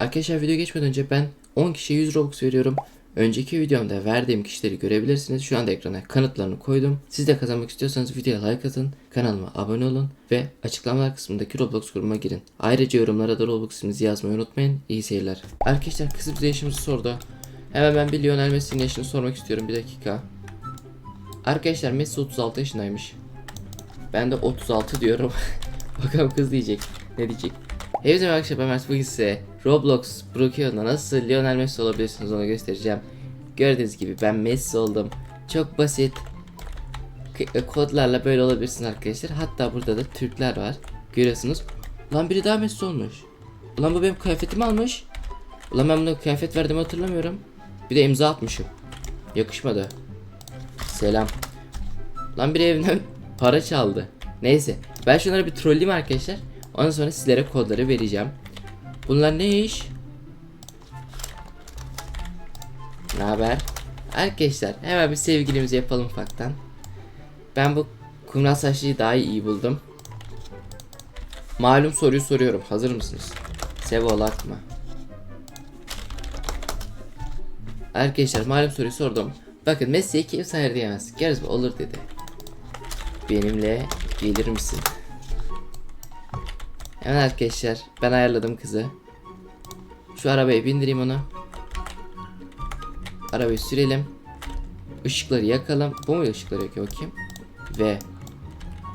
Arkadaşlar video geçmeden önce ben 10 kişiye 100 Robux veriyorum. Önceki videomda verdiğim kişileri görebilirsiniz. Şu anda ekrana kanıtlarını koydum. Siz de kazanmak istiyorsanız videoya like atın, kanalıma abone olun ve açıklamalar kısmındaki Roblox grubuma girin. Ayrıca yorumlara da Roblox isminizi yazmayı unutmayın. İyi seyirler. Arkadaşlar kızı bize yaşımızı sordu. Hemen ben bir Lionel Messi'nin yaşını sormak istiyorum bir dakika. Arkadaşlar Messi 36 yaşındaymış. Ben de 36 diyorum. Bakalım kız diyecek. Ne diyecek? Merhaba arkadaşlar ben Mert bugün size Roblox Brookhaven'da nasıl Lionel Messi olabilirsiniz onu göstereceğim. Gördüğünüz gibi ben Messi oldum. Çok basit e, kodlarla böyle olabilirsiniz arkadaşlar. Hatta burada da Türkler var. Görüyorsunuz. Lan biri daha Messi olmuş. Ulan bu benim kıyafetimi almış. Ulan ben buna kıyafet verdiğimi hatırlamıyorum. Bir de imza atmışım. Yakışmadı. Selam. Lan bir evimden para çaldı. Neyse. Ben şunları bir trolleyeyim arkadaşlar. Ondan sonra sizlere kodları vereceğim. Bunlar ne iş? Ne haber? Arkadaşlar hemen bir sevgilimizi yapalım ufaktan. Ben bu kumral saçlıyı daha iyi buldum. Malum soruyu soruyorum. Hazır mısınız? Sevolak mı? Arkadaşlar malum soruyu sordum. Bakın Messi'ye kimse hayır diyemez. Geriz olur dedi. Benimle gelir misin? Hemen arkadaşlar ben ayarladım kızı. Şu arabaya bindireyim onu. Arabayı sürelim. Işıkları yakalım. Bu mu ışıkları yakıyor bakayım. Ve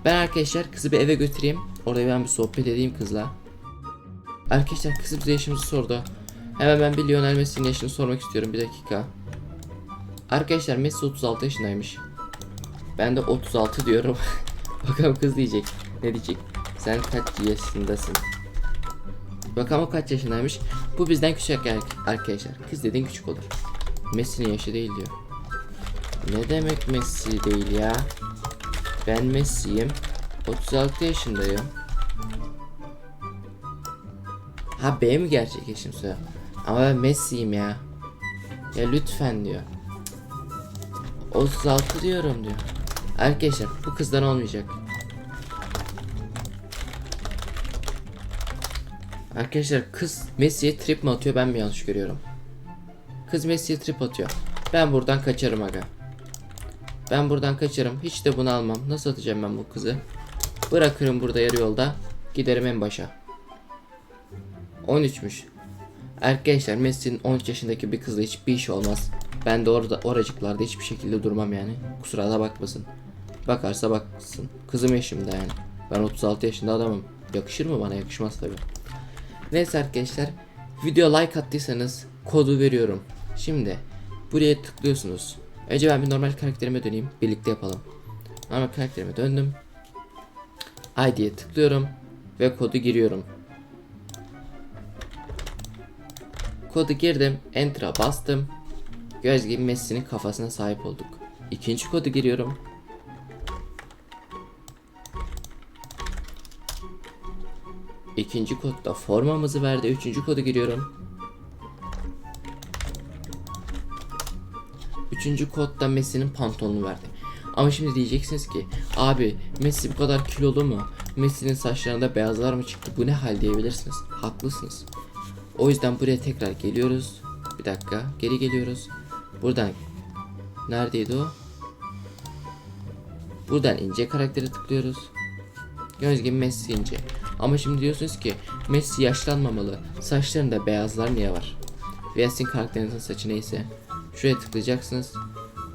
ben arkadaşlar kızı bir eve götüreyim. Orada ben bir sohbet edeyim kızla. Arkadaşlar kızı bize yaşımızı sordu. Hemen ben bir Lionel Messi'nin yaşını sormak istiyorum bir dakika. Arkadaşlar Messi 36 yaşındaymış. Ben de 36 diyorum. Bakalım kız diyecek. Ne diyecek? Sen kaç yaşındasın? Bakalım kaç yaşındaymış. Bu bizden küçük er- arkadaşlar. Kız dediğin küçük olur. Messi'nin yaşı değil diyor. Ne demek Messi değil ya? Ben Messi'yim. 36 yaşındayım. Ha benim gerçek yaşım söyle. Ama ben Messi'yim ya. Ya lütfen diyor. 36 diyorum diyor. Arkadaşlar bu kızdan olmayacak. Arkadaşlar kız Messi'ye trip mi atıyor ben mi yanlış görüyorum? Kız Messi'ye trip atıyor. Ben buradan kaçarım aga. Ben buradan kaçarım. Hiç de bunu almam. Nasıl atacağım ben bu kızı? Bırakırım burada yarı yolda. Giderim en başa. 13'müş. Arkadaşlar Messi'nin 13 yaşındaki bir kızla hiçbir iş olmaz. Ben de orada oracıklarda hiçbir şekilde durmam yani. Kusura da bakmasın. Bakarsa baksın. Kızım yaşımda yani. Ben 36 yaşında adamım. Yakışır mı bana? Yakışmaz tabi. Neyse arkadaşlar. Video like attıysanız kodu veriyorum. Şimdi buraya tıklıyorsunuz. Önce ben bir normal karakterime döneyim. Birlikte yapalım. Normal karakterime döndüm. ID'ye tıklıyorum. Ve kodu giriyorum. Kodu girdim. Enter'a bastım. Göz gibi Messi'nin kafasına sahip olduk. İkinci kodu giriyorum. İkinci kodda formamızı verdi. Üçüncü kodu giriyorum. Üçüncü kodda Messi'nin pantolonunu verdi. Ama şimdi diyeceksiniz ki abi Messi bu kadar kilolu mu? Messi'nin saçlarında beyazlar mı çıktı? Bu ne hal diyebilirsiniz. Haklısınız. O yüzden buraya tekrar geliyoruz. Bir dakika geri geliyoruz. Buradan neredeydi o? Buradan ince karaktere tıklıyoruz. Göz gibi Messi ince. Ama şimdi diyorsunuz ki Messi yaşlanmamalı. Saçlarında beyazlar niye var? Sizin karakterinizin saçı neyse. Şuraya tıklayacaksınız.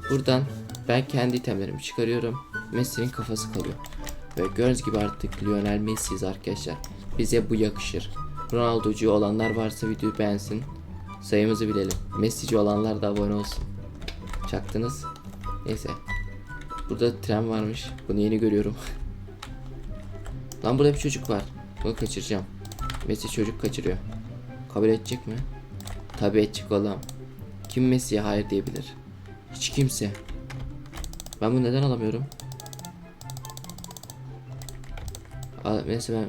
Buradan ben kendi itemlerimi çıkarıyorum. Messi'nin kafası kalıyor. Ve gördüğünüz gibi artık Lionel Messi'yiz arkadaşlar. Bize bu yakışır. Ronaldo'cu olanlar varsa videoyu beğensin. Sayımızı bilelim. Messi'ci olanlar da abone olsun. Çaktınız. Neyse. Burada tren varmış. Bunu yeni görüyorum. Lan burada bir çocuk var. Bunu kaçıracağım. Messi çocuk kaçırıyor. Kabul edecek mi? Tabi edecek oğlum. Kim Messi'ye hayır diyebilir? Hiç kimse. Ben bunu neden alamıyorum? Mesela ben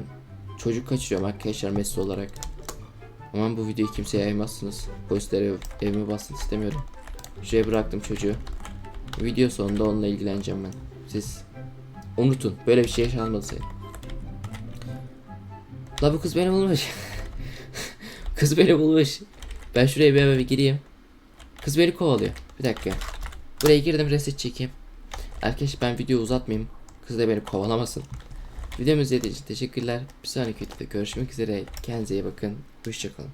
çocuk kaçırıyorum arkadaşlar Messi olarak. Aman bu videoyu kimseye yaymazsınız. Polislere evime bassın istemiyorum. Şuraya bıraktım çocuğu. Video sonunda onunla ilgileneceğim ben. Siz unutun. Böyle bir şey yaşanmadı sayın. La bu kız beni bulmuş. Kız beni bulmuş. Ben şuraya bir eve gireyim. Kız beni kovalıyor. Bir dakika. Buraya girdim reset çekeyim. Arkadaşlar ben videoyu uzatmayayım. Kız da beni kovalamasın. Videomu izlediğiniz için teşekkürler. Bir sonraki videoda görüşmek üzere. Kendinize iyi bakın. Hoşçakalın.